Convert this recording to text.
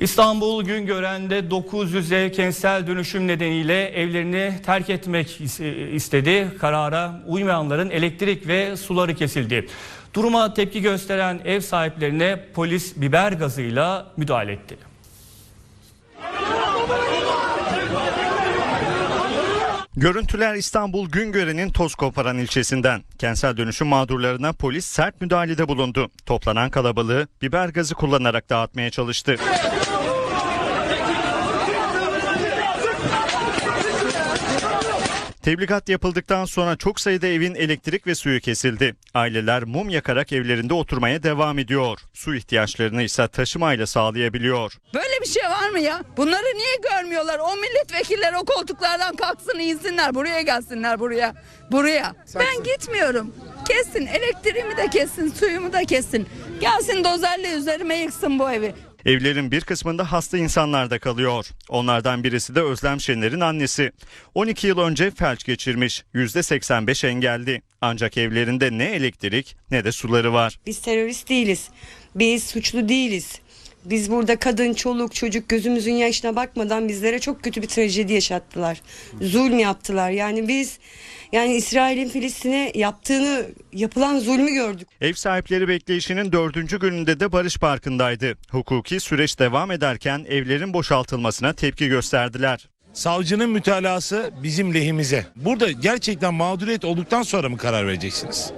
İstanbul Güngören'de 900 ev kentsel dönüşüm nedeniyle evlerini terk etmek is- istedi. Karara uymayanların elektrik ve suları kesildi. Duruma tepki gösteren ev sahiplerine polis biber gazıyla müdahale etti. Görüntüler İstanbul Güngören'in Tozkoparan ilçesinden. Kentsel dönüşüm mağdurlarına polis sert müdahalede bulundu. Toplanan kalabalığı biber gazı kullanarak dağıtmaya çalıştı. Tebligat yapıldıktan sonra çok sayıda evin elektrik ve suyu kesildi. Aileler mum yakarak evlerinde oturmaya devam ediyor. Su ihtiyaçlarını ise taşımayla sağlayabiliyor. Böyle bir şey var mı ya? Bunları niye görmüyorlar? O milletvekilleri o koltuklardan kalksın insinler. Buraya gelsinler buraya. Buraya. Ben gitmiyorum. Kessin elektriğimi de kessin, suyumu da kessin. Gelsin dozerle üzerime yıksın bu evi. Evlerin bir kısmında hasta insanlar da kalıyor. Onlardan birisi de Özlem Şener'in annesi. 12 yıl önce felç geçirmiş, %85 engelli. Ancak evlerinde ne elektrik ne de suları var. Biz terörist değiliz. Biz suçlu değiliz. Biz burada kadın, çoluk, çocuk gözümüzün yaşına bakmadan bizlere çok kötü bir trajedi yaşattılar. Zulm yaptılar. Yani biz yani İsrail'in Filistin'e yaptığını, yapılan zulmü gördük. Ev sahipleri bekleyişinin dördüncü gününde de Barış Parkı'ndaydı. Hukuki süreç devam ederken evlerin boşaltılmasına tepki gösterdiler. Savcının mütalası bizim lehimize. Burada gerçekten mağduriyet olduktan sonra mı karar vereceksiniz?